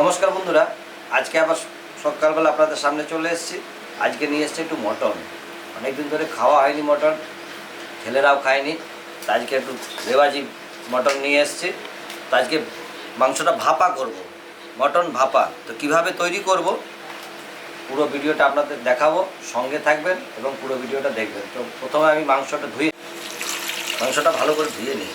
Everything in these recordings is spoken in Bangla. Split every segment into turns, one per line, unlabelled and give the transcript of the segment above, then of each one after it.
নমস্কার বন্ধুরা, আজকে আবার সকালবেলা আপনাদের সামনে চলে এসেছি। আজকে নিয়ে এসেছি একটু মটন। অনেকদিন ধরে খাওয়া হয়নি মটন, ছেলেরাও খায়নি আজকে একটু রেওয়াজি মটন নিয়ে এসেছি। তো আজকে মাংসটা ভাপা করব, মটন ভাপা। তো কীভাবে তৈরি করব, পুরো ভিডিওটা আপনাদের দেখাবো, সঙ্গে থাকবেন এবং পুরো ভিডিওটা দেখবেন। তো প্রথমে আমি মাংসটা ধুয়ে, মাংসটা ভালো করে ধুয়ে নিই।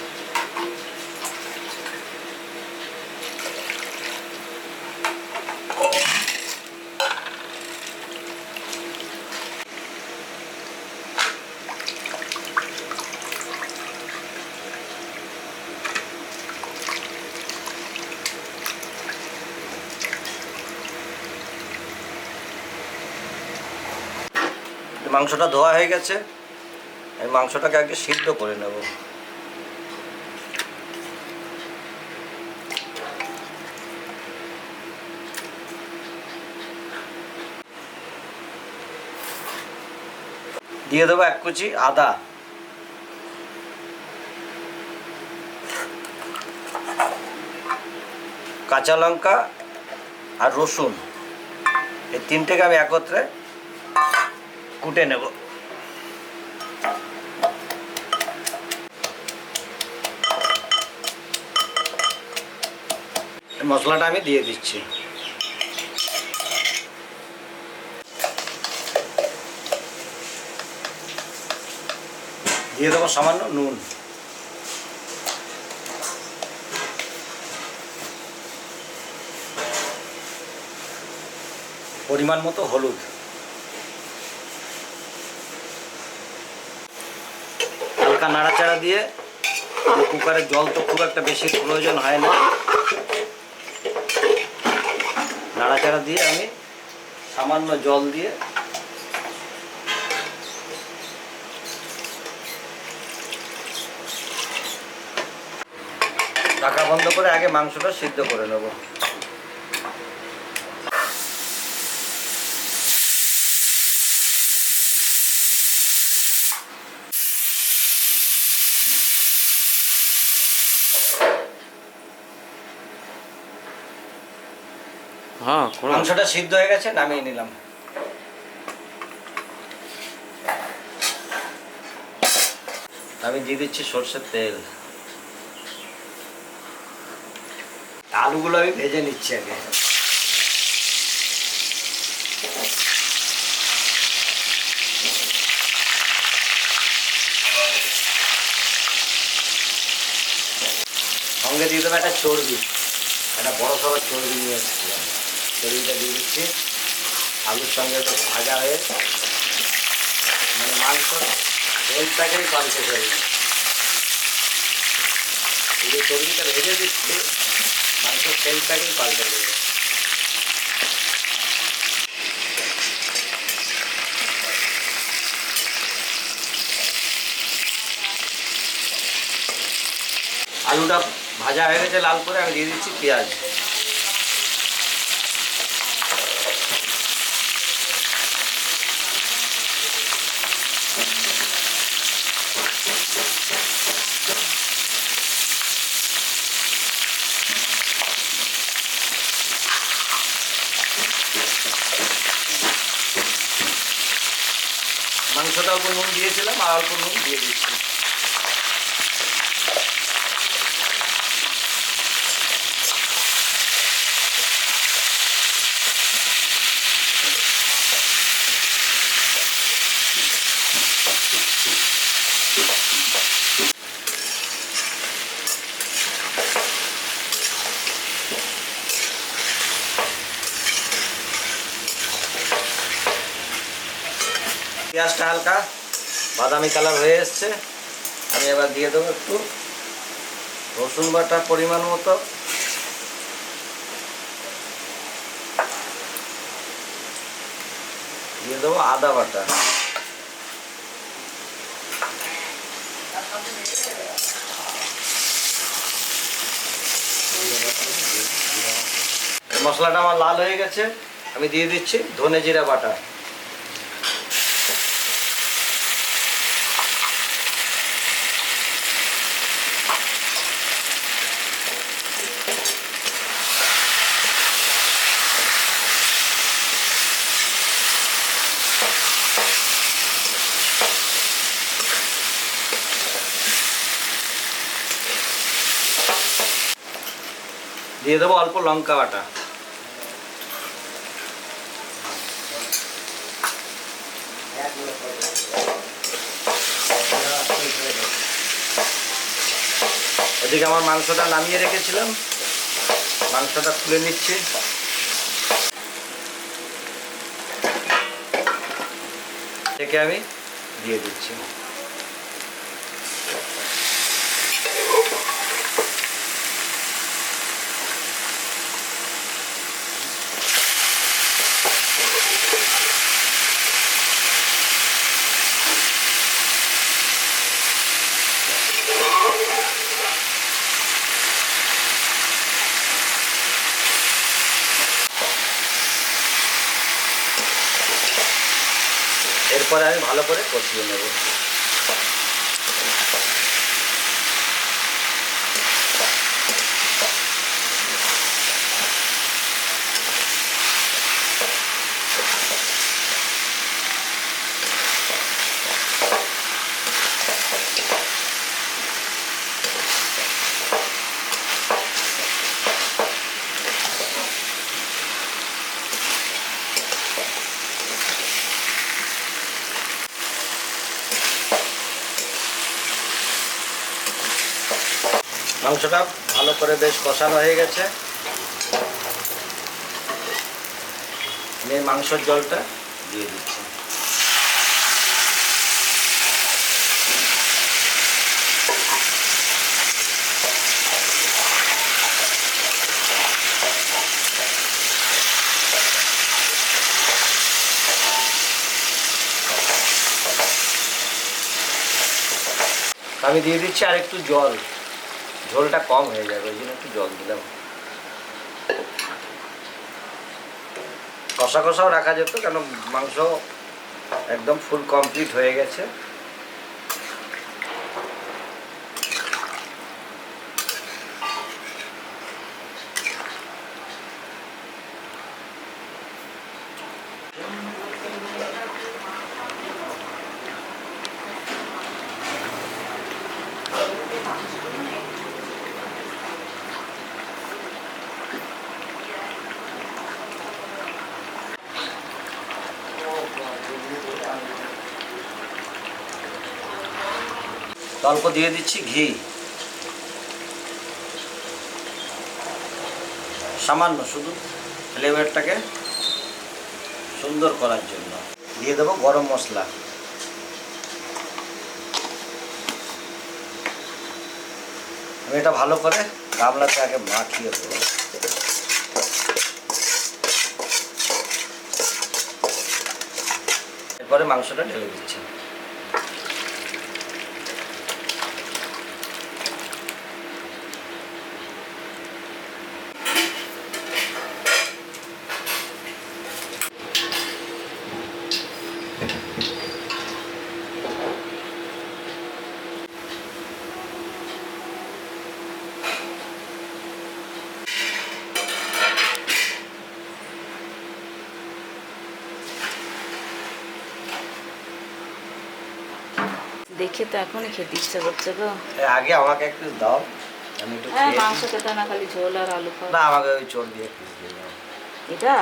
মাংসটা ধোয়া হয়ে গেছে, আমি মাংসটাকে আগে সিদ্ধ করে নেব। দিয়ে দেবো এক কুচি আদা। কাঁচা লঙ্কা আর রসুন। এই তিনটেকে আমি একত্রে কুটে নেব। মশলাটা আমি দিয়ে দিচ্ছি। দিয়ে দেবো সামান্য নুন। পরিমাণ মতো হলুদ। হালকা নাড়াচাড়া দিয়ে কুকারে জল তো খুব একটা বেশি প্রয়োজন হয় না। নাড়াচাড়া দিয়ে আমি সামান্য জল দিয়ে ঢাকা বন্ধ করে আগে মাংসটা সিদ্ধ করে নেব।
হ্যাঁ
মাংসটা সিদ্ধ হয়ে গেছে, নামিয়ে নিলাম। আমি দিয়ে দিচ্ছি সর্ষের তেল। আলুগুলো আমি ভেজে নিচ্ছি আগে। দিয়ে দেবো একটা চর্বি। একটা বড় সড়ো চর্বি নিয়ে এসেছি চর্বিটা দিয়ে দিচ্ছি। আলুর সঙ্গে একটু ভাজা হয়ে মানে মাংস তেলটাকেই পাল্টে ফেলবে এই যে চর্বিটা ভেজে দিচ্ছি, মাংসের তেলটাকেই পাল্টে দেবে। আলুটা ভাজা হয়ে গেছে, লাল করে আমি দিয়ে দিচ্ছি পেঁয়াজ। মাংসটা অল্প নুন দিয়েছিলাম, আর অল্প নুন দিয়ে দিচ্ছি। পেঁয়াজটা হালকা, বাদামি কালার হয়ে এসছে। আমি এবার দিয়ে দেবো একটু রসুন বাটা পরিমাণ মতো। দিয়ে দেবো আদা বাটা। মশলাটা আমার লাল হয়ে গেছে। আমি দিয়ে দিচ্ছি ধনে জিরা বাটা। দিয়ে দেবো অল্প লঙ্কা বাটা। ওদিকে আমার মাংসটা নামিয়ে রেখেছিলাম। মাংসটা তুলে নিচ্ছি। থেকে আমি দিয়ে দিচ্ছি। এরপরে আমি ভালো করে কষিয়ে নেব। মাংসটা ভালো করে বেশ কষানো হয়ে গেছে। আমি মাংসর জলটা দিয়ে দিচ্ছি। আমি দিয়ে দিচ্ছি আর একটু জল। ঝোলটা কম হয়ে যাবে, ওই জন্য একটু জল দিলাম। কষা কষাও রাখা যেত, কেন মাংস একদম ফুল কমপ্লিট হয়ে গেছে। অল্প দিয়ে দিচ্ছি ঘি। সামান্য শুধু ফ্লেভারটাকে সুন্দর করার জন্য। দিয়ে দেবো গরম মশলা। আমি এটা ভালো করে গামলাতে আগে মাখিয়ে দেবো। এরপরে মাংসটা ঢেলে দিচ্ছি।
দেখে তো এখনই খেতে ইচ্ছা করছে গো।
আগে আমাকে একটু দাও আমি একটু
হ্যাঁ মাংস খেতে না খালি ঝোল আর আলু খাওয়া
না আমাকে ওই চোর দিয়ে পিস দিয়ে দাও।
এটা?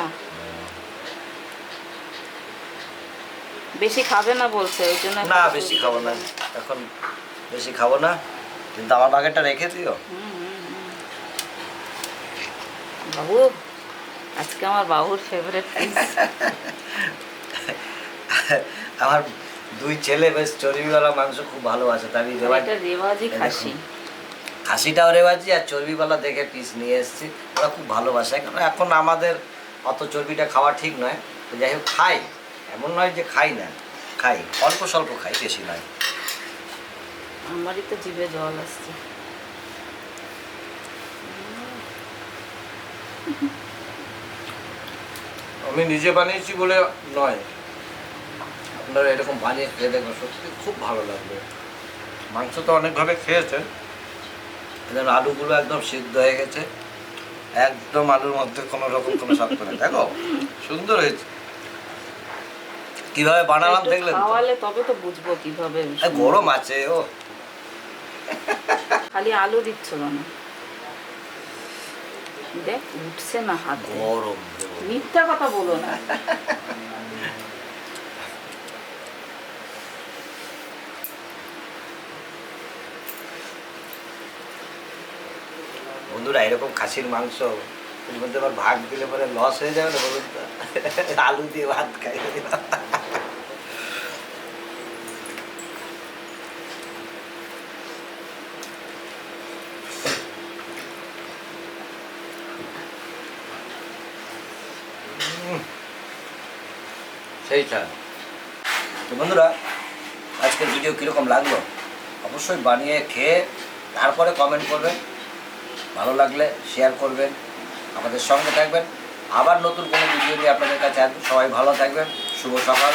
বেশি খাবে না বলছে ওই জন্য
না বেশি খাব না। এখন বেশি খাব না কিন্তু আমার বাকেটটা রেখে দিও।
বাবু আজকে আমার বাবুর ফেভারিট
আমার দুই ছেলে বেশ চর্বিওয়ালা মাংস খুব ভালোবাসে তাই রেওয়াজি
খাসি।
খাসিটাও রেওয়াজি আর চর্বিওয়ালা দেখে পিস নিয়ে এসেছি। ওরা খুব ভালোবাসে। কারণ এখন আমাদের অত চর্বিটা খাওয়া ঠিক নয়। তো যাই হোক খাই। এমন নয় যে খাই না। খাই। অল্প স্বল্প খাই বেশি নয়।
আমারই তো জিভে জল আসছে।
আমি নিজে বানিয়েছি বলে নয়। আপনারা এরকম বানিয়ে খেয়ে দেখবেন। সত্যি খুব ভালো লাগবে। মাংস তো অনেকভাবে খেয়েছেন। এদের আলুগুলো একদম সিদ্ধ হয়ে গেছে। একদম আলুর মধ্যে কোনো রকম কোনো স্বাদ করে দেখো সুন্দর হয়েছে। কীভাবে বানালাম দেখলেন
খাওয়ালে তবে তো বুঝব কীভাবে
গরম আছে ও।
খালি আলু দিচ্ছ কেন? দেখ উঠছে না হাতে।
গরম।
মিথ্যা কথা বলো না।
বন্ধুরা এরকম খাসির মাংস এর মধ্যে আবার ভাগ দিলে পরে লস হয়ে যাবে না বলুন আলু দিয়ে ভাত খাই। উম, তো। বন্ধুরা আজকের ভিডিও কীরকম লাগল? অবশ্যই বানিয়ে খেয়ে তারপরে কমেন্ট করবেন। ভালো লাগলে শেয়ার করবেন, আমাদের সঙ্গে থাকবেন। আবার নতুন কোনো ভিডিও নিয়ে আপনাদের কাছে আসবেন সবাই ভালো থাকবেন, শুভ সকাল।